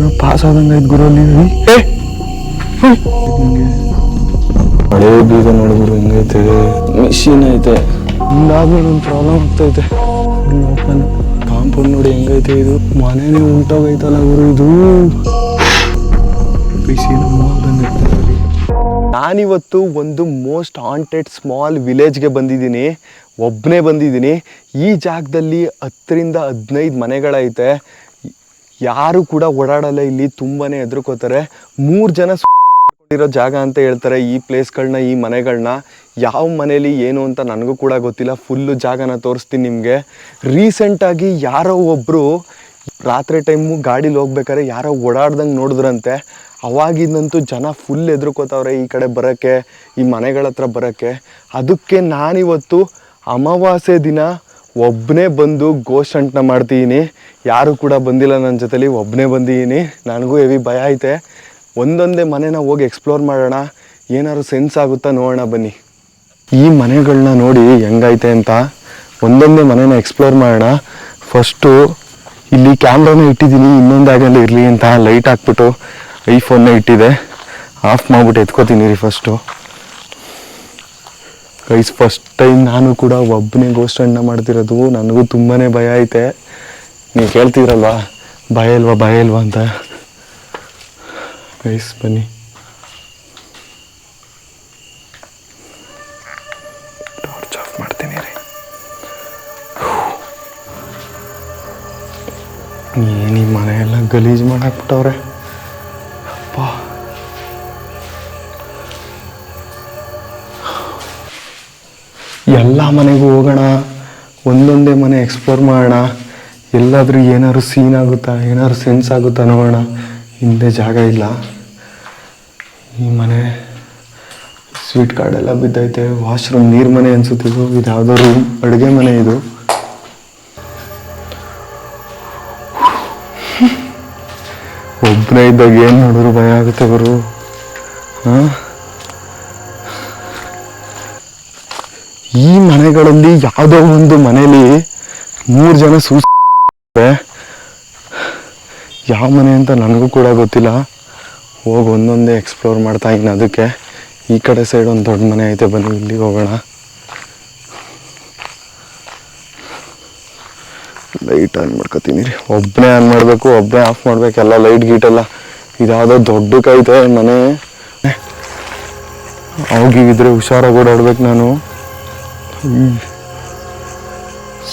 ಏನೋ ಪಾಸ್ ಆದಂಗ ಐತ್ ಗುರು ಅಲ್ಲಿ. ಹಳೆ ಬೀಗ ನೋಡಿದ್ರು ಹೆಂಗೈತೆ ಮಿಷಿನ್ ಐತೆ. ಹಿಂಗಾದ್ಮೇಲೆ ಒಂದು ಪ್ರಾಬ್ಲಮ್ ಆಗ್ತೈತೆ. ಓಪನ್ ಕಾಂಪೌಂಡ್ ನೋಡಿ ಹೆಂಗೈತೆ ಇದು? ಮನೆನೇ ಉಂಟೋಗೈತಲ್ಲ ಗುರು ಇದು. ಬಿಸಿ ನಾನಿವತ್ತು ಒಂದು ಮೋಸ್ಟ್ ಹಾಂಟೆಡ್ ಸ್ಮಾಲ್ ವಿಲೇಜ್ಗೆ ಬಂದಿದ್ದೀನಿ. ಒಬ್ಬನೇ ಬಂದಿದ್ದೀನಿ. ಈ ಜಾಗದಲ್ಲಿ ಹತ್ತರಿಂದ ಹದಿನೈದು ಮನೆಗಳೈತೆ. ಯಾರು ಕೂಡ ಓಡಾಡಲ್ಲ, ಇಲ್ಲಿ ತುಂಬಾನೇ ಹೆದರ್ಕೋತಾರೆ. ಮೂರು ಜನ ಇರೋ ಜಾಗ ಅಂತ ಹೇಳ್ತಾರೆ ಈ ಪ್ಲೇಸ್ಗಳನ್ನ ಈ ಮನೆಗಳನ್ನ ಯಾವ ಮನೇಲಿ ಏನು ಅಂತ ನನಗೂ ಕೂಡ ಗೊತ್ತಿಲ್ಲ. ಫುಲ್ಲು ಜಾಗನ ತೋರಿಸ್ತೀನಿ ನಿಮಗೆ. ರೀಸೆಂಟಾಗಿ ಯಾರೋ ಒಬ್ಬರು ರಾತ್ರಿ ಟೈಮು ಗಾಡೀಲಿ ಹೋಗ್ಬೇಕಾದ್ರೆ ಯಾರೋ ಓಡಾಡ್ದಂಗೆ ನೋಡಿದ್ರಂತೆ. ಅವಾಗಿಂದಂತೂ ಜನ ಫುಲ್ ಹೆದರ್ಕೋತಾವ್ರೆ ಈ ಕಡೆ ಬರೋಕ್ಕೆ, ಈ ಮನೆಗಳ ಹತ್ರ ಬರೋಕ್ಕೆ. ಅದಕ್ಕೆ ನಾನಿವತ್ತು ಅಮಾವಾಸ್ಯೆ ದಿನ ಒಬ್ಬನೇ ಬಂದು ಗೋಸ್ಟ್ ಹಂಟ್ನ ಮಾಡ್ತಿದ್ದೀನಿ ಯಾರು ಕೂಡ ಬಂದಿಲ್ಲ ನನ್ನ ಜೊತೆಲಿ ಒಬ್ಬನೇ ಬಂದಿದ್ದೀನಿ. ನನಗೂ ಹೆವಿ ಭಯ ಐತೆ. ಒಂದೊಂದೇ ಮನೆನ ಹೋಗಿ ಎಕ್ಸ್ಪ್ಲೋರ್ ಮಾಡೋಣ. ಏನಾದ್ರು ಸೆನ್ಸ್ ಆಗುತ್ತಾ ನೋಡೋಣ ಬನ್ನಿ. ಈ ಮನೆಗಳನ್ನ ನೋಡಿ ಹೆಂಗೈತೆ ಅಂತ ಒಂದೊಂದೇ ಮನೆನ ಎಕ್ಸ್ಪ್ಲೋರ್ ಮಾಡೋಣ. ಫಸ್ಟು ಇಲ್ಲಿ ಕ್ಯಾಮ್ರಾನ ಇಟ್ಟಿದ್ದೀನಿ, ಇನ್ನೊಂದು ಆಗಲ್ಲಿ ಇರಲಿ ಅಂತ ಲೈಟ್ ಹಾಕ್ಬಿಟ್ಟು ಐಫೋನ್ನ ಇಟ್ಟಿದೆ. ಆಫ್ ಮಾಡ್ಬಿಟ್ಟು ಎತ್ಕೋತೀನಿ ರೀ ಫಸ್ಟು ಗೈಸ್ ಫಸ್ಟ್ ಟೈಮ್ ನಾನು ಕೂಡ ಒಬ್ಬನೇ ಗೋಸ್ಟ್ ಅಣ್ಣ ಮಾಡ್ತಿರೋದು. ನನಗೂ ತುಂಬಾ ಭಯ ಐತೆ. ನೀವು ಕೇಳ್ತಿದ್ರಲ್ವಾ? ಭಯ ಇಲ್ವಾ ಭಯ ಇಲ್ವಾ ಅಂತ? ಗೈಸ್ ಬನ್ನಿ. ಟಾರ್ಚ್ ಆಫ್ ಮಾಡ್ತೀನಿ ರೀ. ಏನು ಈ ಮನೆ ಎಲ್ಲ ಗಲೀಜು ಮಾಡಾಕ್ಬಿಟ್ಟವ್ರೆ? ಎಲ್ಲ ಮನೆಗೂ ಹೋಗೋಣ, ಒಂದೊಂದೇ ಮನೆ ಎಕ್ಸ್ಪ್ಲೋರ್ ಮಾಡೋಣ, ಎಲ್ಲಾದರೂ ಏನಾದ್ರು ಸೀನ್ ಆಗುತ್ತಾ, ಏನಾದ್ರು ಸೆನ್ಸ್ ಆಗುತ್ತಾ ನೋಡೋಣ. ಹಿಂದೆ ಜಾಗ ಇಲ್ಲ. ಈ ಮನೆ ಸ್ವೀಟ್ ಕಾರ್ಡ್ ಎಲ್ಲ ಬಿದ್ದೈತೆ. ವಾಶ್ರೂಮ್ ನೀರು ಮನೆ ಅನ್ಸುತ್ತಿದ್ದು ಇದು. ಯಾವುದೋ ರೂಮ್ ಅಡುಗೆ ಮನೆ ಇದು. ಒಬ್ಬನೇ ಇದ್ದಾಗ ಏನು ನೋಡಿದ್ರು ಭಯ ಆಗುತ್ತೆ ಬರು ಹಾಂ? ಈ ಮನೆಗಳಲ್ಲಿ ಯಾವುದೋ ಒಂದು ಮನೆಯಲ್ಲಿ ಮೂರು ಜನ ಸೂಸ್ ಯಾವ ಮನೆ ಅಂತ ನನಗೂ ಕೂಡ ಗೊತ್ತಿಲ್ಲ. ಹೋಗಿ ಒಂದೊಂದೇ ಎಕ್ಸ್ಪ್ಲೋರ್ ಮಾಡ್ತಾ ಇದ್ದೀನಿ ಅದಕ್ಕೆ. ಈ ಕಡೆ ಸೈಡ್ ಒಂದು ದೊಡ್ಡ ಮನೆ ಐತೆ, ಬನ್ನಿ, ಇಲ್ಲಿಗೆ ಹೋಗೋಣ. ಲೈಟ್ ಆನ್ ಮಾಡ್ಕೊತೀನಿ ರೀ. ಒಬ್ಬನೇ ಆನ್ ಮಾಡಬೇಕು ಒಬ್ಬನೇ ಆಫ್ ಮಾಡಬೇಕು, ಎಲ್ಲ ಲೈಟ್ ಗೀಟೆಲ್ಲ ಇದಾದ ದೊಡ್ಡಕ್ಕೈತೆ ಮನೆ. ಹೋಗಿದ್ರೆ ಹುಷಾರಾಗಿ ಓಡಾಡ್ಬೇಕು ನಾನು.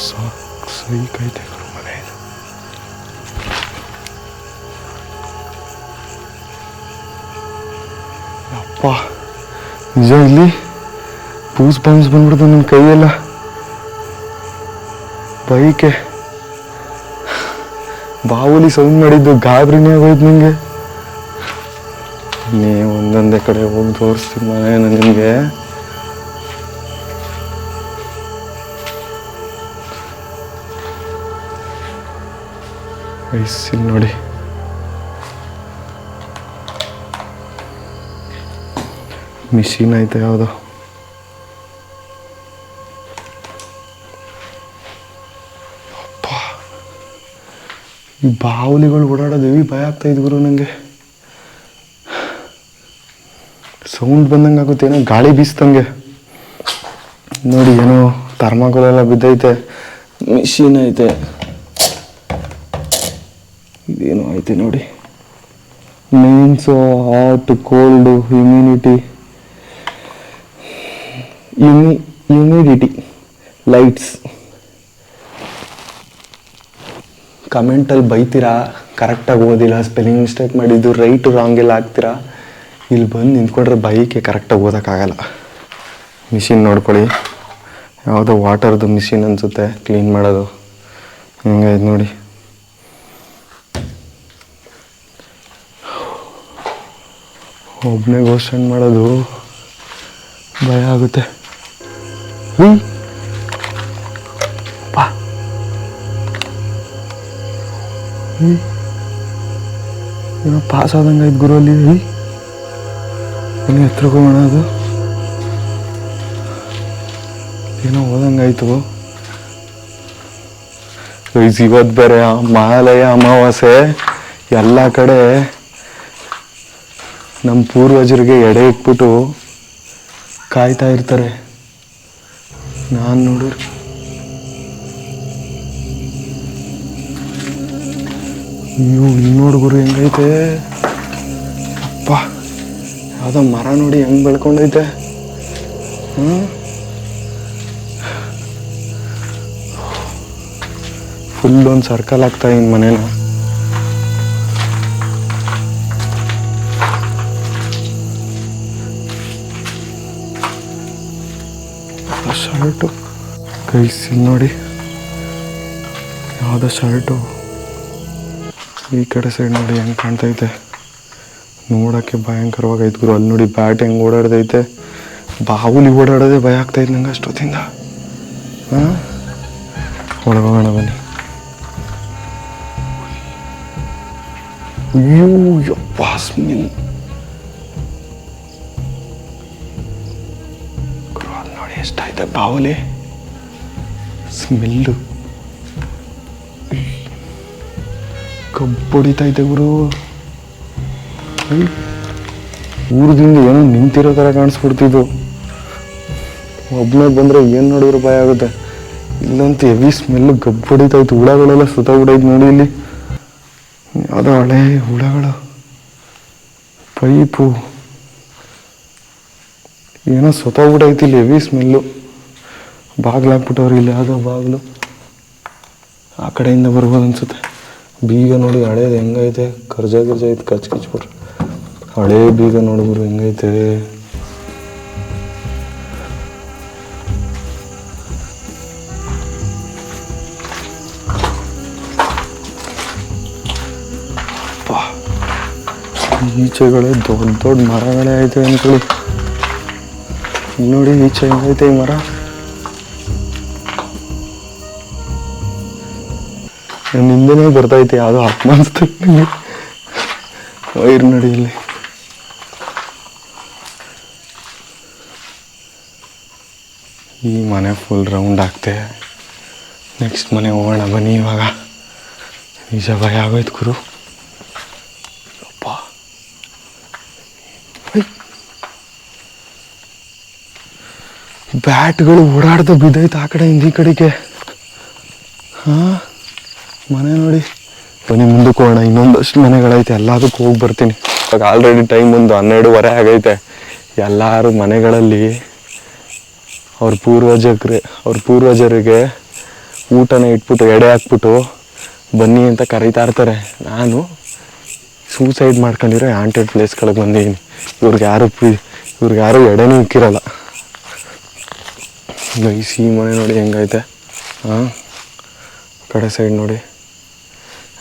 ಸಾಕ್ ಕೈ ಗುರು ಮನೆ. ಅಪ್ಪ ನಿಜ ಇಲ್ಲಿ ಪೂಸ್ ಬಾಂಬ್ಸ್ ಬಂದ್ಬಿಡ್ತು ನನ್ನ ಕೈಯೆಲ್ಲ. ಬೈಕೆ. ಬಾವುಲಿ ಸೌಂಡ್ ಮಾಡಿದ್ದು ಗಾಬರಿನೇ ಆಗೋಯ್ತು ನಿಮಗೆ ನೀ ಒಂದೊಂದೇ ಕಡೆ ಹೋಗಿ ತೋರಿಸ್ತೀನಿ ಮನೇನ ನಿಮಗೆ. ವಯಸ್ಸಿಲ್ಲ ನೋಡಿ. ಮಿಷಿನ್ ಐತೆ ಯಾವುದು. ಈ ಬಾವಲಿಗಳು ಓಡಾಡೋದು ಹೆವಿ ಭಯ ಆಗ್ತಾ ಗುರು ನನಗೆ ಸೌಂಡ್ ಬಂದಂಗೆ ಆಗುತ್ತೆ, ಏನೋ ಗಾಳಿ ಬೀಸ್ತಂಗೆ ನೋಡಿ, ಏನೋ ಥರ್ಮಾಕೋಲೆಲ್ಲ ಬಿದ್ದೈತೆ. ಮಿಷಿನ್ ಐತೆ. ಇದೇನೋ ಐತೆ ನೋಡಿ. ಮೀನ್ಸು ಹಾಟ್ ಕೋಲ್ಡು ಹ್ಯುಮಿನಿಟಿ ಯುಮಿ ಹ್ಯುಮಿಡಿಟಿ ಲೈಟ್ಸ್ ಕಮೆಂಟಲ್ಲಿ ಬೈತೀರಾ? ಕರೆಕ್ಟಾಗಿ ಓದಿಲ್ಲ ಸ್ಪೆಲ್ಲಿಂಗ್ ಮಿಸ್ಟೇಕ್ ಮಾಡಿದ್ದು ರೈಟು ರಾಂಗ್ ಎಲ್ಲ ಹಾಕ್ತೀರಾ? ಇಲ್ಲಿ ಬಂದು ನಿಂತ್ಕೊಂಡ್ರೆ ಬೈಕೆ ಕರೆಕ್ಟಾಗಿ ಓದೋಕ್ಕಾಗಲ್ಲ. ಮಿಷಿನ್ ನೋಡ್ಕೊಳ್ಳಿ. ಯಾವುದೋ ವಾಟರ್ದು ಮಿಷಿನ್ ಅನಿಸುತ್ತೆ ಕ್ಲೀನ್ ಮಾಡೋದು. ಹಂಗೆ ನೋಡಿ. ಒಬ್ಬನೇ ಘೋಷಣೆ ಮಾಡೋದು ಭಯ ಆಗುತ್ತೆ. ಹ್ಞೂ ಹ್ಞೂ ಏನೋ ಪಾಸ್ ಆದಂಗೆ ಆಯ್ತು ಗುರು ಅಲ್ಲಿ. ಏನೋ ಎತ್ತರಕ್ಕೆ ಹೋಗೋಣ ಅದು. ಏನೋ ಹೋದಂಗಾಯ್ತು ಗೈಸ್ ಇವತ್ತು ಬೇರೆ, ಆ ಮಹಾಲಯ ಅಮಾವಾಸ್ಯೆ, ಎಲ್ಲ ಕಡೆ ನಮ್ಮ ಪೂರ್ವಜರಿಗೆ ಎಡೆ ಇಟ್ಬಿಟ್ಟು ಕಾಯ್ತಾ ಇರ್ತಾರೆ. ನಾನು ನೋಡಿರಿ ನೀವು ಇಲ್ಲಿ ಗುರು ಹೆಂಗೈತೆ? ಅಪ್ಪ, ಯಾವುದೋ ಮರ ನೋಡಿ ಹೆಂಗೆ ಬೆಳ್ಕೊಂಡೈತೆ. ಫುಲ್ ಒಂದು ಸರ್ಕಲ್ ಆಗ್ತಾ ಇನ್ ಮನೇನ. ಶರ್ಟು. ಕೈ ಸಿಲ್ ನೋಡಿ. ಯಾವುದೋ ಶರ್ಟು. ಈ ಕಡೆ ಸೈಡ್ ನೋಡಿ ಹೆಂಗೆ ಕಾಣ್ತೈತೆ. ನೋಡೋಕ್ಕೆ ಭಯಂಕರವಾಗೈತೆ ಗುರು. ಅಲ್ಲಿ ನೋಡಿ ಬ್ಯಾಟ್ ಹೆಂಗೆ ಓಡಾಡ್ದೈತೆ ಬಾವುಲಿ ಓಡಾಡೋದೇ ಭಯ ಆಗ್ತೈತೆ ನಂಗೆ ಅಷ್ಟೊತ್ತಿಂದ. ಹಾಂ? ಒಳಗೋಗೋಣ ಬನ್ನಿ. ಅಯ್ಯೋ, ಯಪ್ಪ ಸ್ಮೆಲ್ ಅಲ್ಲಿ ಬಾವಲೆ? ಸ್ಮೆಲ್ಲು. ಕಬ್ಬು ಕಬ್ಬೊಡಿತೈತೆ ಗುರು. ಊರದಿಂದ ಏನೋ ನಿಂತಿರೋ ಥರ ಕಾಣಿಸ್ಬಿಡ್ತಿದ್ದು ಒಬ್ಬನೇ ಬಂದರೆ ಏನು ನೋಡಿದ್ರು ಭಯ ಆಗುತ್ತೆ. ಇಲ್ಲಂತೂ ಹೆವಿ ಸ್ಮೆಲ್ಲು ಗಬ್ಬೊಡಿತೈತೆ ಹುಳಗಳೆಲ್ಲ ಸುತ್ತಬಿಡೈತೆ ನೋಡಿ ಇಲ್ಲಿ. ಯಾವುದೋ ಹಳೆ ಹುಳಗಳು. ಪೈಪು. ಏನೋ ಸೊತ್ತೋಗ್ಬಿಟ್ಟೈತಿ ಇಲ್ಲಿ ಹೆವಿ ಸ್ಮೆಲ್ಲು. ಬಾಗ್ಲಾಕ್ಬಿಟ್ಟವ್ರು ಇಲ್ಲಿ, ಯಾವುದೋ ಬಾಗಿಲು. ಆ ಕಡೆಯಿಂದ ಬರ್ಬೋದು ಅನ್ಸುತ್ತೆ. ಬೀಗ ನೋಡಿ ಹಳೇದು ಹೆಂಗೈತೆ. ಕರ್ಜ ಗಿರ್ಜ ಐತೆ, ಕಚ್ ಕಿಚ್ಬಿಟ್ರು ಹಳೇ ಬೀಗ ನೋಡಿದ್ರು ಹೆಂಗೈತೆ. ಈಚೆಗಳೇ ದೊಡ್ಡ ದೊಡ್ಡ ಮರಗಳೇ ಐತೆ ಅನ್ಕೊಳ್ಳಿ. ನೋಡಿ ಈಚೆ ಹೆಂಗೈತೆ ಈ ಮರ. ನನ್ನ ಹಿಂದೆನೇ ಬರ್ತೈತೆ ಯಾವುದೋ ಆತ್ಮ ವೈರ್ ನೋಡಿ ಇಲ್ಲಿ. ಈ ಮನೆ ಫುಲ್ ರೌಂಡ್ ಆಗ್ತೆ. ನೆಕ್ಸ್ಟ್ ಮನೆ ಹೋಗೋಣ ಬನ್ನಿ ಇವಾಗ. ನಿಜ ಭಯ ಆಗೋಯ್ತು ಗುರು. ಬ್ಯಾಟ್ಗಳು ಓಡಾಡ್ದು ಬಿದ್ದೈತೆ ಆ ಕಡೆಯಿಂದ ಈ ಕಡೆಗೆ. ಹಾಂ? ಮನೆ ನೋಡಿ. ಬನ್ನಿ ಮುಂದಕ್ಕೆ ಹೋಗೋಣ. ಇನ್ನೊಂದಷ್ಟು ಮನೆಗಳೈತೆ. ಎಲ್ಲದಕ್ಕೂ ಹೋಗಿ ಬರ್ತೀನಿ. ಇವಾಗ ಆಲ್ರೆಡಿ ಟೈಮ್ ಒಂದು ಹನ್ನೆರಡುವರೆ ಆಗೈತೆ. ಎಲ್ಲರೂ ಮನೆಗಳಲ್ಲಿ ಅವ್ರ ಪೂರ್ವಜಕ್ರೆ, ಅವ್ರ ಪೂರ್ವಜರಿಗೆ ಊಟನ ಇಟ್ಬಿಟ್ಟು, ಎಡೆ ಹಾಕ್ಬಿಟ್ಟು ಬನ್ನಿ ಅಂತ ಕರೀತಾ ಇರ್ತಾರೆ. ನಾನು ಸೂಸೈಡ್ ಮಾಡ್ಕೊಂಡಿರೋ ಆಂಟೆಡ್ ಪ್ಲೇಸ್ಗಳಿಗೆ ಬಂದಿದ್ದೀನಿ. ಇವ್ರಿಗೆ ಯಾರು ಇವ್ರಿಗೆ ಯಾರು ಎಡೆನೂ ಇಕ್ಕಿರಲ್ಲ. ಗೈಸ್ ಈ ಮನೆ ನೋಡಿ ಹೆಂಗೈತೆ? ಹಾಂ ಕಡೆ ಸೈಡ್ ನೋಡಿ.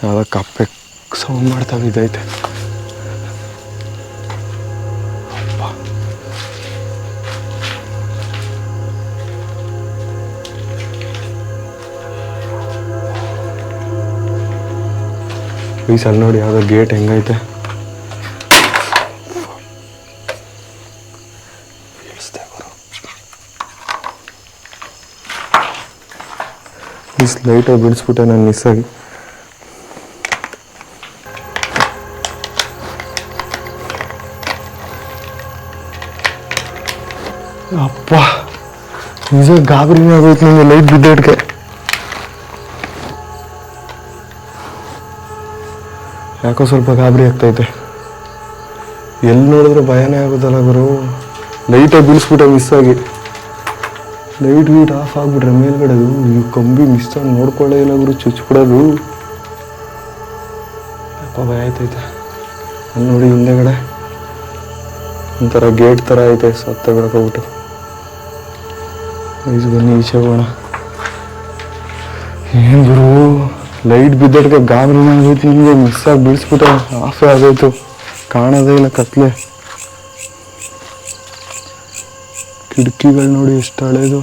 ಯಾವುದೋ ಕಪ್ಪೆ ಸೌಂಡ್ ಮಾಡ್ತಾ ಅಪ್ಪ. ಈ ಸಲ ನೋಡಿ ಯಾವುದೋ ಗೇಟ್ ಹೆಂಗೈತೆ? ಲೈಟಾಗಿ ಬಿಡಿಸ್ಬಿಟ್ಟೆ ನಾನು ಮಿಸ್ ಆಗಿ. ಅಪ್ಪ, ನಿಜ ಗಾಬರಿನೇ ಆಗೋಯ್ತು ನನಗೆ ಲೈಟ್ ಬಿದ್ದೋಟ್ಗೆ ಯಾಕೋ ಸ್ವಲ್ಪ ಗಾಬರಿ ಆಗ್ತೈತೆ. ಎಲ್ಲಿ ನೋಡಿದ್ರೆ ಭಯನೇ ಆಗೋದಲ್ಲ ಗುರು. ಲೈಟಾಗಿ ಬೀಳಿಸ್ಬಿಟ್ಟೆ ಮಿಸ್ ಆಗಿ. ಲೈಟ್ ಗೀಟ್ ಆಫ್ ಆಗ್ಬಿಟ್ರೆ ಮೇಲ್ಗಡೆದು. ನೀವು ಕಂಬಿ ಮಿಸ್ ಆಗಿ ನೋಡ್ಕೊಳ್ಳೇ ಇಲ್ಲ ಗುರು ಚುಚ್ಬಿಡೋದು. ಅಪ್ಪ ಭಯ ಆಯ್ತೈತೆ. ಅಲ್ಲಿ ನೋಡಿ ಹಿಂದೆಗಡೆ. ಒಂಥರ ಗೇಟ್ ಥರ ಐತೆ ಸತ್ತ ಬೆಳ್ಕೊಬಿಟ್ಟು ಈಜು ಬನ್ನಿ ಈಚೆ ಹೋಗೋಣ. ಏನು ಗುರು ಲೈಟ್ ಬಿದ್ದಡ್ಗೆ ಗಾಬರಿ ಮಾಡಿ ನಿಮಗೆ ಮಿಸ್ ಆಗಿ ಬೀಳಿಸ್ಬಿಟ್ಟು ಆಫೇ ಆಗೋಯ್ತು. ಕಾಣೋದೇ ಇಲ್ಲ ಕತ್ಲೆ. ಕಿಟಕಿಗಳು ನೋಡಿ ಎಷ್ಟು ಹಳೇದು.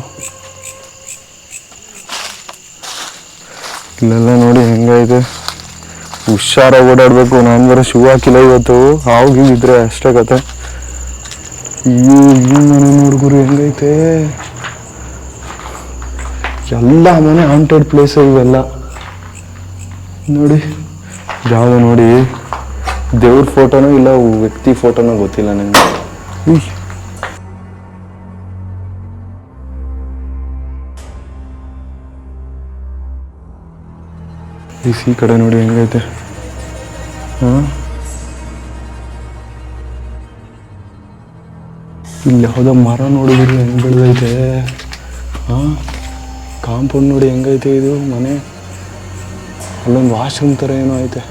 ಇಲ್ಲೆಲ್ಲ ನೋಡಿ ಹೆಂಗೈತೆ. ಹುಷಾರಾಗಿ ಓಡಾಡಬೇಕು. ನಾನು ಬರೋ ಶೂ ಹಾಕಿಲ್ಲ ಇವತ್ತು. ಇದ್ರೆ ಅಷ್ಟೇ ಕತೆ. ಅಯ್ಯೋ ಮನೆ ನೋಡ್ಗುರು ಹೆಂಗೈತೆ. ಎಲ್ಲ ಮನೆ ಹಾಂಟೆಡ್ ಪ್ಲೇಸ್ ಇವೆಲ್ಲ. ನೋಡಿ ಯಾವ ನೋಡಿ. ದೇವ್ರ ಫೋಟೋನೋ ಇಲ್ಲ, ವ್ಯಕ್ತಿ ಫೋಟೋನೋ ಗೊತ್ತಿಲ್ಲ ನನಗೆ ಈ ಸಿ ಕಡೆ ನೋಡಿ ಹೆಂಗೈತೆ. ಹಾಂ? ಇಲ್ಲಿ ಯಾವುದೋ ಮರ ನೋಡಿದ್ರಿ, ಹೆಂಗೆ ಬೆಳೆದೈತೆ. ಹಾಂ? ಕಾಂಪೌಂಡ್ ನೋಡಿ ಹೆಂಗೈತೆ ಇದು ಮನೆ. ಅಲ್ಲೊಂದು ವಾಶ್ರೂಮ್ ಥರ ಏನೋ ಐತೆ.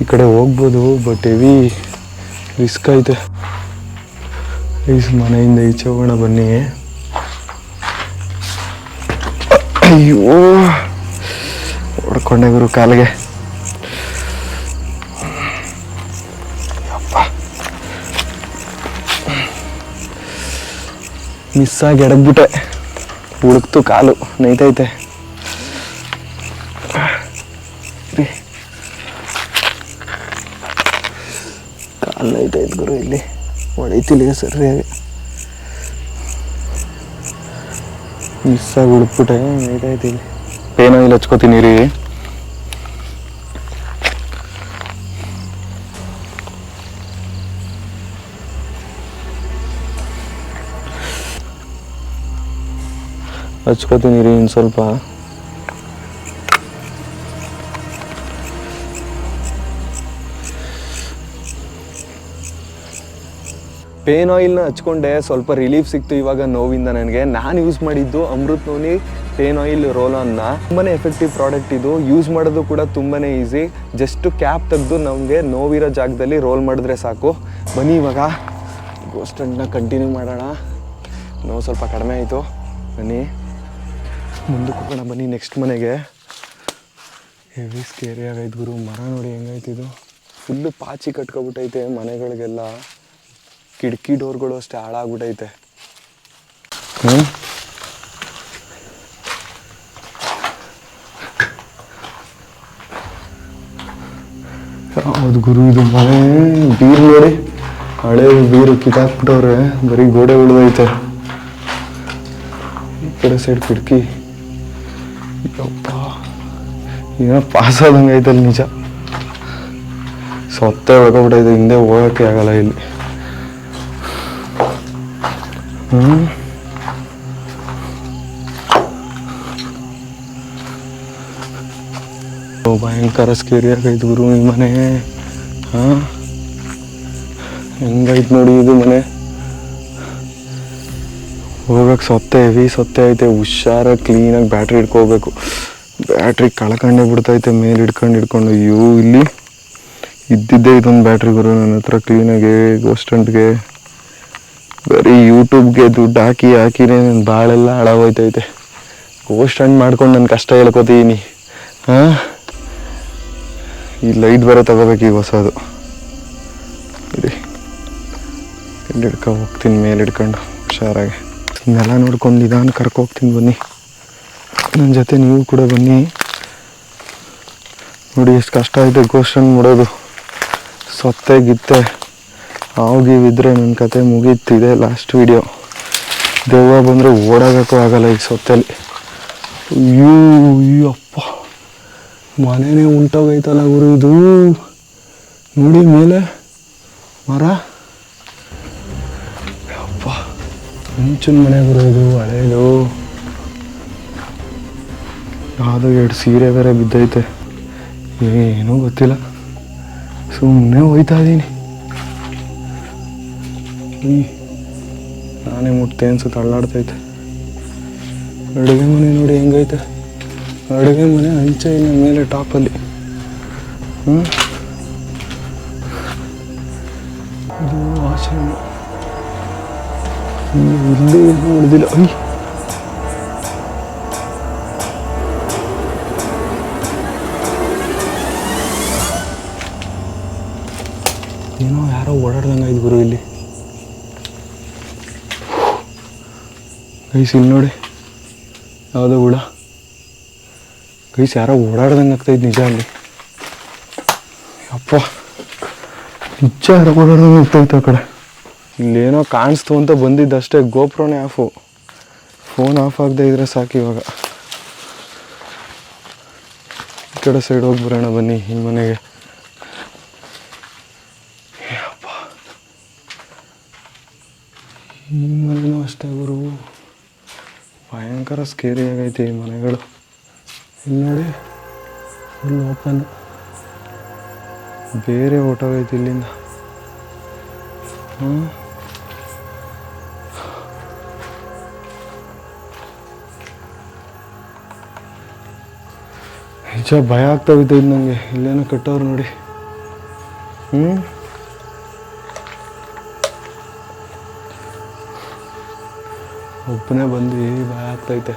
ಈ ಕಡೆ ಹೋಗ್ಬೋದು, ಬಟ್ ಹೆವಿ ರಿಸ್ಕ್ ಐತೆ. ಪ್ಲೀಸ್ ಮನೆಯಿಂದ ಈಚೆ ಹೋಗೋಣ ಬನ್ನಿ. ಅಯ್ಯೋ ಹೊಡ್ಕೊಂಡೆ ಗುರು ಕಾಲಿಗೆ ಮಿಸ್ ಆಗಿ ಎಡಗ್ಬಿಟ್ಟೆ ಹುಡುಕ್ತು ಕಾಲು ನೈತೈತೆ ರೀ. ಕಾಲು ನೈತೈತೆ ಗುರು ಇಲ್ಲಿ ಹೊಡೈತಿಲ್ಲ ಸರಿಯಾಗಿ ಮಿಸ್ ಆಗಿ ಹುಡುಕ್ಬಿಟ್ಟೆ ನೈತೈತೆ ಏನೋ ಇಲ್ಲಿ ಹಚ್ಕೋತೀನಿ ರೀ ಹಚ್ಕೋತೀನಿ ರೀ ಇನ್ನು ಸ್ವಲ್ಪ. ಪೇನ್ ಆಯಿಲ್ನ ಹಚ್ಕೊಂಡೆ, ಸ್ವಲ್ಪ ರಿಲೀಫ್ ಸಿಕ್ತು ಇವಾಗ ನೋವಿಂದ ನನಗೆ. ನಾನು ಯೂಸ್ ಮಾಡಿದ್ದು ಅಮೃತ್ ನೋನಿ ಪೇನ್ ಆಯಿಲ್ ರೋಲನ್ನ ತುಂಬಾ ಎಫೆಕ್ಟಿವ್ ಪ್ರಾಡಕ್ಟ್ ಇದು. ಯೂಸ್ ಮಾಡೋದು ಕೂಡ ತುಂಬಾ ಈಸಿ ಜಸ್ಟ್ ಕ್ಯಾಪ್ ತೆಗೆದು ನಮಗೆ ನೋವಿರೋ ಜಾಗದಲ್ಲಿ ರೋಲ್ ಮಾಡಿದ್ರೆ ಸಾಕು. ಬನ್ನಿ ಇವಾಗ. ಗೋಸ್ಟನ್ನ ಕಂಟಿನ್ಯೂ ಮಾಡೋಣ. ನೋವು ಸ್ವಲ್ಪ ಕಡಿಮೆ ಆಯಿತು. ಬನ್ನಿ. ಮುಂದಕ್ಕೆ ಹೋಗೋಣ ಬನ್ನಿ ನೆಕ್ಸ್ಟ್ ಮನೆಗೆ. ಹೆವಿ ಸ್ಕೇರಿ ಆಗೈತೆ ಗುರು. ಮರ ನೋಡಿ ಹೆಂಗೈತಿದು ಫುಲ್ಲು ಪಾಚಿ ಕಟ್ಕೊಬಿಟ್ಟೈತೆ ಮನೆಗಳಿಗೆಲ್ಲ. ಕಿಟಕಿ ಡೋರ್ಗಳು ಅಷ್ಟೇ ಹಾಳಾಗ್ಬಿಟ್ಟೈತೆ ಹ್ಞೂ ಹೌದು ಗುರು, ಇದು ಮನೆ ಬೀರು ನೋಡಿ. ಹಳೆ ಬೀರು ಕಿತ್ತಾಕ್ಬಿಟ್ಟವ್ರೆ, ಬರೀ ಗೋಡೆ ಉಳಿದೈತೆ. ಈ ಕಡೆ ಸೈಡ್ ಕಿಟಕಿ. ಏನೋ ಪಾಸ್ ಆದಂಗೆ ಐತಲ್ಲಿ ನಿಜ. ಸೊತ್ತೆ ಒಳಗೋಗ್ಬಿಟ್ಟೈತೆ ಹಿಂದೆ ಹೋಗೋಕ್ಕೆ ಆಗಲ್ಲ ಇಲ್ಲಿ. ಭಯಂಕರ ಸ್ಕೇರಿ ಆಗೈತೆ ಗುರು ಈ ಮನೆ. ಹಾಂ? ಹೆಂಗೈತೆ ನೋಡಿ ಇದು ಮನೆ. ಹೋಗಕ್ಕೆ ಸೊತ್ತೆ, ಹೆವಿ ಸೊತ್ತೆ ಐತೆ. ಹುಷಾರಾಗಿ ಕ್ಲೀನಾಗಿ ಬ್ಯಾಟ್ರಿ ಹಿಡ್ಕೋಬೇಕು. ಬ್ಯಾಟ್ರಿ ಕಳ್ಕೊಂಡೇ ಬಿಡ್ತೈತೆ, ಮೇಲೆ ಹಿಡ್ಕೊಂಡು ಹಿಡ್ಕೊಂಡು. ಅಯ್ಯೋ, ಇಲ್ಲಿ ಇದ್ದಿದ್ದೇ ಇದೊಂದು ಬ್ಯಾಟ್ರಿ ಗುರು ನನ್ನ ಹತ್ರ ಕ್ಲೀನಾಗೆ ಗೋಸ್ಟಂಟ್ಗೆ ಬರೀ ಯೂಟ್ಯೂಬ್ಗೆ ದುಡ್ಡು ಹಾಕಿ ಹಾಕಿನೇ ನನ್ನ ಬಾಳೆಲ್ಲ ಹಾಳಾಗೋಯ್ತೈತೆ. ಗೋಸ್ಟ್ ಹಣ್ಣು ಮಾಡ್ಕೊಂಡು ನನ್ನ ಕಷ್ಟ ಹೇಳ್ಕೊತೀನಿ. ಹಾಂ? ಈ ಲೈಟ್ ಬರೋ ತಗೋಬೇಕು ಈಗ ಹೊಸದು. ಹಿಡ್ಕೊ ಹೋಗ್ತೀನಿ ಮೇಲೆ ಹಿಡ್ಕೊಂಡು ಹುಷಾರಾಗಿ. ಇನ್ನೆಲ್ಲ ನೋಡ್ಕೊಂಡು ನಿಧಾನ ಕರ್ಕೋಗ್ತೀನಿ ಬನ್ನಿ. ನನ್ನ ಜೊತೆ ನೀವು ಕೂಡ ಬನ್ನಿ. ನೋಡಿ, ಎಷ್ಟು ಕಷ್ಟ ಆಯಿತು ಗೋಸ್ಟ್ ಹಣ್ಣು ಮಾಡೋದು. ಸೊತ್ತೆ, ಗಿತ್ತೆ. ಹಾವುಗಿವಿದ್ರೆ ನನ್ನ ಕತೆ ಮುಗೀತಿದೆ ಲಾಸ್ಟ್ ವಿಡಿಯೋ ದೆವ್ವ ಬಂದರೆ ಓಡಾಗಕ್ಕೂ ಆಗಲ್ಲ ಈಗ ಸೊತ್ತಲ್ಲಿ. ಅಯ್ಯೋ, ಅಯ್ಯಪ್ಪ. ಮನೆನೇ ಉಂಟೋಗೈತಲ್ಲ ಗುರು ಇದು. ನೋಡಿ ಮೇಲೆ. ಮರ. ಅಪ್ಪ ಹುಂಚಿನ ಮನೆ ಗುರು ಇದು, ಹಳೇದು. ಯಾವುದೋ ಎರಡು ಸೀರೆ ಬೇರೆ ಬಿದ್ದೈತೆ. ಏನೂ ಗೊತ್ತಿಲ್ಲ. ಸುಮ್ಮನೆ ಹೋಯ್ತಾ ಇದ್ದೀನಿ. ಉಯ್, ನಾನೇ ಮುಟ್ತೆ ಅನ್ಸುತ್ತೆ ಅಳ್ಳಾಡ್ತೈತೆ ಅಡುಗೆ ಮನೆ ನೋಡಿ ಹೆಂಗೈತೆ. ಅಡುಗೆ ಮನೆ ಅಂಚೆ ಇನ್ನು ಮೇಲೆ ಟಾಪಲ್ಲಿ ಹ್ಞೂ ಇಲ್ಲಿ ಏನು ನೋಡಿದಿಲ್ಲ ಅಯ್ಯ ಏನೋ ಯಾರೋ ಓಡಾಡ್ದಂಗೆ ಆಯ್ತು ಗುರು ಇಲ್ಲಿ. ಗೈಸ್ ಇಲ್ಲಿ ನೋಡಿ. ಯಾವುದೋ ಹುಳ. ಗೈಸ್ ಯಾರೋ ಓಡಾಡ್ದಂಗೆ ಆಗ್ತಾಯಿದ್ದು ನಿಜ ಅಲ್ಲಿ. ಅಪ್ಪ ನಿಜ ಯಾರೋ ಓಡಾಡ್ದಂಗೆ ಇತ್ತು ಆ ಕಡೆ. ಇಲ್ಲೇನೋ ಕಾಣಿಸ್ತು ಅಂತ ಬಂದಿದ್ದು ಅಷ್ಟೇ, ಗೋಪ್ರೋನೇ ಆಫು. ಫೋನ್ ಆಫ್ ಆಗದೆ ಇದ್ರೆ ಸಾಕು ಇವಾಗ. ಈ ಕಡೆ ಸೈಡ್ ಹೋಗಿ ಬರೋಣ ಬನ್ನಿ ಈ ಮನೆಗೆ ಯಪ್ಪ. ಈ ಮನೆನೂ ಅಷ್ಟೇ ಗುರು ಭಯಂಕರ ಸ್ಕೇರಿ ಆಗೈತೆ ಈ ಮನೆಗಳು. ಇಲ್ಲಿ ನೋಡಿ ಫುಲ್ ಓಪನ್ ಬೇರೆ ಹೊಟ್ಟೋಗೈತೆ ಇಲ್ಲಿಂದ. ಹ್ಞೂ ನಿಜ ಭಯ ಆಗ್ತಾ ಬಿದ್ದೈತೆ ನನಗೆ ಇಲ್ಲೇನೋ ಕಟ್ಟೋರು ನೋಡಿ. ಹ್ಞೂ ಒಬ್ಬನೇ ಬಂದು ಭಯ ಆಗ್ತೈತೆ.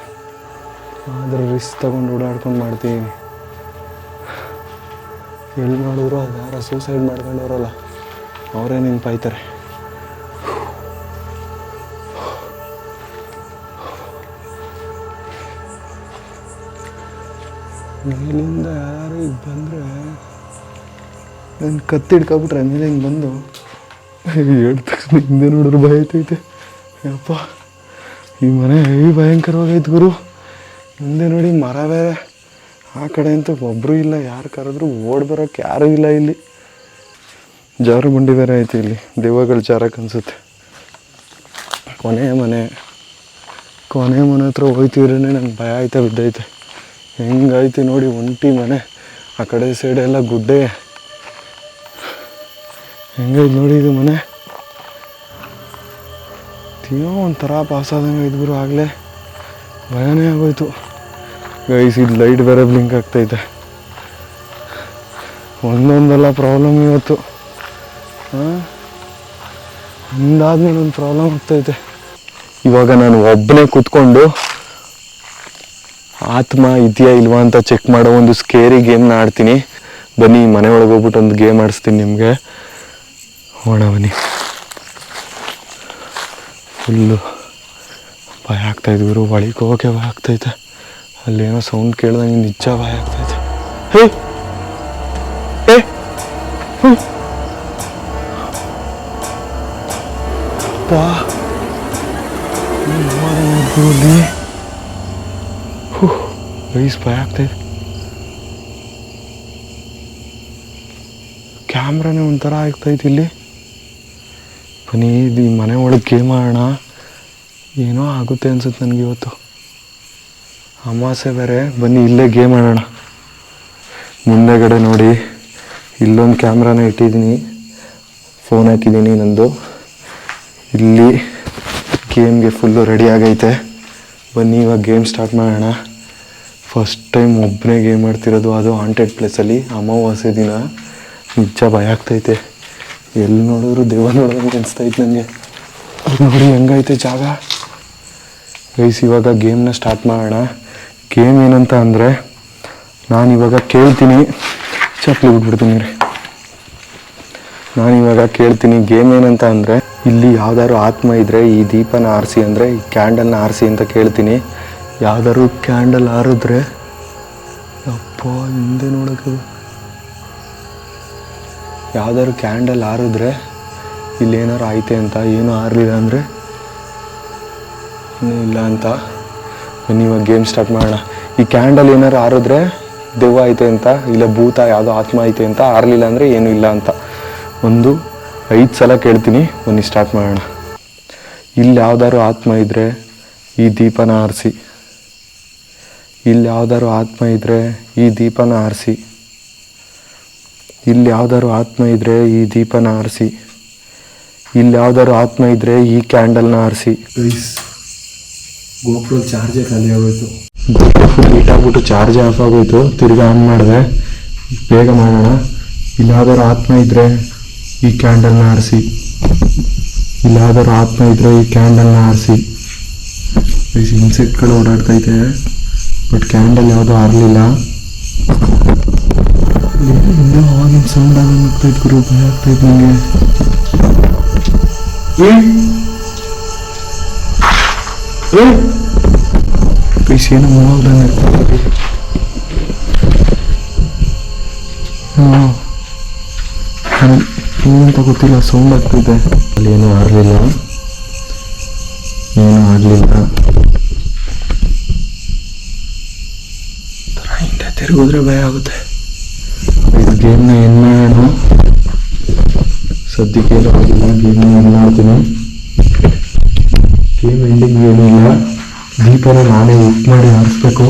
ಆದರೂ ರಿಸ್ಕ್ ತಗೊಂಡು ಓಡಾಡ್ಕೊಂಡು ಮಾಡ್ತೀನಿ. ಎಲ್ಲಿ ನೋಡಿದ್ರು ಅದು ಯಾರೋ ಸೂಸೈಡ್ ಮಾಡ್ಕೊಂಡವ್ರಲ್ಲ, ಅವರೇ ನೆನ್ಪಾಯ್ತಾರೆ ಮೇಲಿಂದ ಯಾರು ಈಗ ಬಂದರೆ ನನ್ನ ಕತ್ತಿ ಹಿಡ್ಕೊಬಿಟ್ರೆ ಮೇಲೆ ಹಿಂಗೆ ಬಂದು? ಹೇಳ್ತಕ್ಷಣ ಹಿಂದೆ ನೋಡಿದ್ರೆ ಭಯ ಐತೈತೆ ಯಪ್ಪ. ಈ ಮನೆ ಹೆವಿ ಭಯಂಕರವಾಗೈತೆ ಗುರು. ಮುಂದೆ ನೋಡಿ ಮರ ಬೇರೆ. ಆ ಕಡೆ ಅಂತೂ ಒಬ್ಬರು ಇಲ್ಲ, ಯಾರು ಕರೆದ್ರು ಓಡ್ ಬರೋಕ್ಕೆ ಯಾರೂ ಇಲ್ಲ ಇಲ್ಲಿ. ಜಾರು ಬಂಡಿ ಬೇರೆ ಐತೆ ಇಲ್ಲಿ, ದೆವ್ವಗಳು ಜಾರಕ್ಕೆ ಅನಿಸುತ್ತೆ. ಕೊನೆಯ ಮನೆ. ಕೊನೆ ಮನೆ ಹತ್ರ ಹೋಯ್ತಿದ್ರೇ ನಂಗೆ ಭಯ ಆಯ್ತಾ ಬಿದ್ದೈತೆ. ಹೆಂಗೈತೆ ನೋಡಿ ಒಂಟಿ ಮನೆ. ಆ ಕಡೆ ಸೈಡೆಲ್ಲ ಗುಡ್ಡೆ. ಹೆಂಗೈತೆ ನೋಡಿ ಇದು ಮನೆ. ಏನೋ ಒಂಥರ ಪಾಸ್ ಆದಂಗೆ ಇದ್ಬಿರು ಆಗಲೇ ಭಯನೇ ಆಗೋಯ್ತು. ಗೈಸ್ ಇದು ಲೈಟ್ ಬೇರೆ ಬ್ಲಿಂಕ್ ಆಗ್ತೈತೆ. ಒಂದೊಂದೆಲ್ಲ ಪ್ರಾಬ್ಲಮ್ ಇವತ್ತು. ಹಾಂ? ಒಂದಾದ್ಮೇಲೆ ಒಂದು ಪ್ರಾಬ್ಲಮ್ ಆಗ್ತೈತೆ. ಇವಾಗ ನಾನು ಒಬ್ಬನೇ ಕೂತ್ಕೊಂಡು ಆತ್ಮ, ಇದೆಯಾ ಇಲ್ವಾ ಅಂತ ಚೆಕ್ ಮಾಡೋ ಒಂದು ಸ್ಕೇರಿ ಗೇಮ್ನ ಆಡ್ತೀನಿ. ಬನ್ನಿ, ಮನೆ ಒಳಗೆ ಹೋಗ್ಬಿಟ್ಟು ಒಂದು ಗೇಮ್ ಆಡಿಸ್ತೀನಿ ನಿಮಗೆ. ಹೋಣ ಬನ್ನಿ. ಫುಲ್ಲು ಭಯ ಆಗ್ತಾಯಿದ್ವಿ ಗುರು. ಒಳಗೆ ಹೋಗೋಕೆ ಭಯ ಆಗ್ತೈತೆ ಅಲ್ಲೇನೋ ಸೌಂಡ್ ಕೇಳ್ದಂಗೆ ನಿಜ ಭಯ ಆಗ್ತೈತೆ ಹೇ! ಏ? ಗೈಸ್ ಭಯ ಆಗ್ತೈತೆ ಕ್ಯಾಮ್ರಾನೇ ಒಂಥರ ಆಗ್ತೈತೆ ಇಲ್ಲಿ. ಬನ್ನಿ ಇದು ಮನೆ ಒಳಗೆ ಗೇಮ್ ಆಡೋಣ, ಏನೋ ಆಗುತ್ತೆ ಅನ್ಸುತ್ತೆ ನನಗೆ ಇವತ್ತು. ಅಮಾವಾಸ್ಯೆ ಬೇರೆ, ಬನ್ನಿ ಇಲ್ಲೇ ಗೇಮ್ ಆಡೋಣ. ಮುಂದೆಗಡೆ ನೋಡಿ, ಇಲ್ಲೊಂದು ಕ್ಯಾಮ್ರಾನ ಇಟ್ಟಿದ್ದೀನಿ. ಫೋನ್ ಹಾಕಿದ್ದೀನಿ ನಂದು. ಇಲ್ಲಿ ಗೇಮ್ಗೆ ಫುಲ್ಲು ರೆಡಿ ಆಗೈತೆ. ಬನ್ನಿ, ಇವಾಗ ಗೇಮ್ ಸ್ಟಾರ್ಟ್ ಮಾಡೋಣ. ಫಸ್ಟ್ ಟೈಮ್ ಒಬ್ಬನೇ ಗೇಮ್ ಆಡ್ತಿರೋದು ಅದು ಹಾಂಟೆಡ್ ಪ್ಲೇಸಲ್ಲಿ ಅಮಾವಾಸ್ಯೆ ದಿನ. ನಿಜ ಭಯ ಆಗ್ತೈತೆ. ಎಲ್ಲಿ ನೋಡಿದ್ರು ದೇವ ನೋಡೋದಂಗೆ ಇತ್ತು ನನಗೆ ನೋಡಿ ಹೆಂಗೈತೆ ಜಾಗ. ಗೈಸ್, ಇವಾಗ ಗೇಮ್ನ ಸ್ಟಾರ್ಟ್ ಮಾಡೋಣ. ಗೇಮ್ ಏನಂತ ಅಂದರೆ ನಾನಿವಾಗ ಕೇಳ್ತೀನಿ. ಚಪ್ಲಿ ಬಿಟ್ಬಿಡ್ತೀನಿ ರೀ. ನಾನು ಇವಾಗ ಕೇಳ್ತೀನಿ ಗೇಮ್ ಏನಂತ ಅಂದರೆ, ಇಲ್ಲಿ ಯಾವ್ದಾದ್ರು ಆತ್ಮ ಇದ್ದರೆ ಈ ದೀಪನ ಆರಿಸಿ ಅಂದರೆ, ಈ ಕ್ಯಾಂಡಲ್ನ ಆರಿಸಿ ಅಂತ ಕೇಳ್ತೀನಿ. ಯಾವ್ದಾದ್ರು ಕ್ಯಾಂಡಲ್ ಆರಿದ್ರೆ ಅಪ್ಪ ಹಿಂದೆ ನೋಡೋಕೆ ಯಾವ್ದಾದ್ರು ಕ್ಯಾಂಡಲ್ ಆರಿದ್ರೆ ಇಲ್ಲಿ ಏನಾರು ಐತೆ ಅಂತ, ಏನೂ ಆರಲಿಲ್ಲ ಅಂದರೆ ಇಲ್ಲ ಅಂತ. ಇವಾಗ ಗೇಮ್ ಸ್ಟಾರ್ಟ್ ಮಾಡೋಣ. ಈ ಕ್ಯಾಂಡಲ್ ಏನಾರು ಆರಿದ್ರೆ ದೆವ್ವ ಐತೆ ಅಂತ, ಇಲ್ಲ ಭೂತ ಯಾವುದೋ ಆತ್ಮ ಐತೆ ಅಂತ ಆರಲಿಲ್ಲ ಅಂದರೆ ಏನೂ ಇಲ್ಲ ಅಂತ. ಒಂದು ಐದು ಸಲ ಕೇಳ್ತೀನಿ, ಬನ್ನಿ ಸ್ಟಾರ್ಟ್ ಮಾಡೋಣ. ಇಲ್ಲಿ ಯಾವ್ದಾದ್ರು ಆತ್ಮ ಇದ್ದರೆ ಈ ದೀಪನ ಆರಿಸಿ ಇಲ್ಲಿ ಯಾವ್ದಾದ್ರು ಆತ್ಮ ಇದ್ದರೆ ಈ ದೀಪನ ಆರಿಸಿ ಇಲ್ಲಿ ಯಾವ್ದಾದ್ರು ಆತ್ಮ ಇದ್ದರೆ ಈ ದೀಪನ ಆರಿಸಿ. ಇಲ್ಲಿ ಯಾವ್ದಾದ್ರು ಆತ್ಮ ಇದ್ದರೆ ಈ ಕ್ಯಾಂಡಲ್ನ ಆರಿಸಿ. ಗೋಪ್ರೋ ಚಾರ್ಜೇ ಖಾಲಿ ಆಗೋಯ್ತು. ಚಾರ್ಜ್ ಫುಲ್ ಹೀಟ್ ಆಗ್ಬಿಟ್ಟು ಚಾರ್ಜೇ ಆಫ್ ಆಗೋಯ್ತು. ತಿರ್ಗಾ ಆನ್ ಮಾಡಿದೆ. ಬೇಗ ಮಾಡೋಣ. ಇಲ್ಲಿ ಯಾವ್ದಾದ್ರು ಆತ್ಮ ಇದ್ದರೆ ಈ ಕ್ಯಾಂಡಲ್ನ ಆರಿಸಿ. ಇಲ್ಲಿ ಯಾವ್ದಾದ್ರು ಆತ್ಮ ಇದ್ದರೆ ಈ ಕ್ಯಾಂಡಲ್ನ ಆರಿಸಿ. ಇನ್ಸೆಕ್ಟ್ಗಳು ಓಡಾಡ್ತೈತೆ ಬಟ್ ಕ್ಯಾಂಡಲ್ ಯಾವುದೂ ಆರಲಿಲ್ಲ. ಅವಾಗಿನ ಸೌಂಡ್ ಆಗಿ ಆಗ್ತೈತೆ ಗುರು ಭಯ ಆಗ್ತೈತೆ ನನಗೆ ಪೀಸ್ ಏನೋ ಮೂವಾಗ್ದಂಗೆ ಆಗ್ತೈತೆ ಹಾಂ ಏನಂತ ಗೊತ್ತಿಲ್ಲ ಸೌಂಡ್ ಆಗ್ತಿದೆ ಅಲ್ಲಿ ಏನೂ ಆಡಲಿಲ್ಲ ಏನೂ ಆಡಲಿಲ್ಲ ಹಿಂದೆ ತಿರುಗಿದ್ರೆ ಭಯ ಆಗುತ್ತೆ. ಗೇಮ್ನ ಏನು ಮಾಡೋಣ ಸದ್ಯಕ್ಕೆ ಆಗಿಲ್ಲ ಗೇಮ್ನ ಏನು ಮಾಡ್ತೀನಿ ಗೇಮ್ ಎಂಡಿಂಗ್ ಏನೂ ಇಲ್ಲ. ದೀಪನ ನಾನೇ ಉಪ್ ಮಾಡಿ ಆರಿಸ್ಬೇಕು.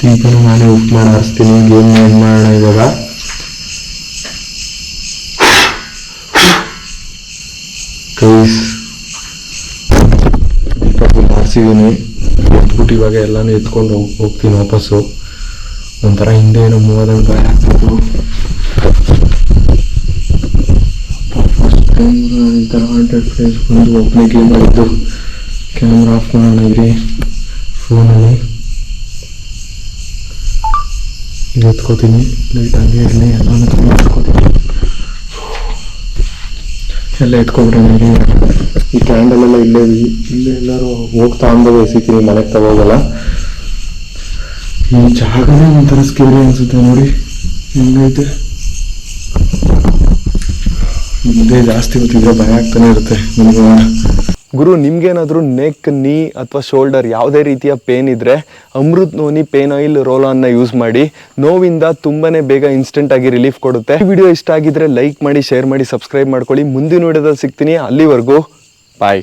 ದೀಪನ ನಾನೇ ಉಪ್ ಮಾಡಿ ಆರಿಸ್ತೀನಿ. ಗೇಮ್ನ ಏನು ಮಾಡೋಣ ಇವಾಗ? ಕೈಸ್ ದೀಪ ಆರಿಸಿದ್ದೀನಿ ಎತ್ಬಿಟ್ಟು ಇವಾಗ ಎಲ್ಲಾನು ಎತ್ಕೊಂಡು ಹೋಗ್, ಹೋಗ್ತೀನಿ ವಾಪಸ್ಸು. ಒಂಥರ ಹಿಂದೆ ಏನೋ ಭಯ ಆಗ್ತಿತ್ತು. ಈ ಥರ ಹಾಂಡ್ರೆಡ್ ಪ್ಲೇಸ್ ಬಂದು ಒಬ್ಬನೇ ಗೇಮ್ ಆಡಿದ್ದು. ಕ್ಯಾಮ್ರಾ ಆಫ್ ಮಾಡೋಣ ಇರಿ. ಫೋನಲ್ಲಿ ಇದು ಎತ್ಕೋತೀನಿ. ಲೈಟ್ ಹಂಗೆ ಇರಲಿ ಎಲ್ಲಾನು ತುಂಬ ಎತ್ಕೋತೀನಿ. ಎಲ್ಲ ಎತ್ಕೊಬಿಡೋಣ ಇರಿ ಈ ಕ್ಯಾಂಡಲ್ ಎಲ್ಲ ಇಲ್ಲೇ ಇಲ್ಲೇ ಎಲ್ಲರೂ ಹೋಗ್ತಾ ಅಂದ ಬಯಸಿತೀನಿ ಮನೆಗೆ ತಗೋಗಲ್ಲ. ಈ ಜಾಗನೇ ಒಂಥರ ಸ್ಕೇರಿ ಅನ್ಸುತ್ತೆ ನೋಡಿ. ಹೆಂಗೈತೆ? ಇದೇ ಜಾಸ್ತಿ ಗೊತ್ತಿದ್ರೆ ಭಯ ಆಗ್ತಾನೆ ಇರುತ್ತೆ ನಿಮ್ಗೆ ಗುರು, ನಿಮ್ಗೇನಾದ್ರೂ ನೆಕ್ ನೀ ಅಥವಾ ಶೋಲ್ಡರ್ ಯಾವುದೇ ರೀತಿಯ ಪೇನ್ ಇದ್ರೆ ಅಮೃತ್ ನೋನಿ ಪೇನ್ ಆಯಿಲ್ ರೋಲ್ನ ಯೂಸ್ ಮಾಡಿ. ನೋವಿಂದ ತುಂಬಾನೇ ಬೇಗ ಇನ್ಸ್ಟೆಂಟ್ ಆಗಿ ರಿಲೀಫ್ ಕೊಡುತ್ತೆ. ಈ ವಿಡಿಯೋ ಇಷ್ಟ ಆಗಿದ್ರೆ ಲೈಕ್ ಮಾಡಿ ಶೇರ್ ಮಾಡಿ ಸಬ್ಸ್ಕ್ರೈಬ್ ಮಾಡ್ಕೊಳ್ಳಿ. ಮುಂದಿನ ವಿಡಿಯೋದಲ್ಲಿ ಸಿಗ್ತೀನಿ. ಅಲ್ಲಿವರೆಗೂ ಬಾಯ್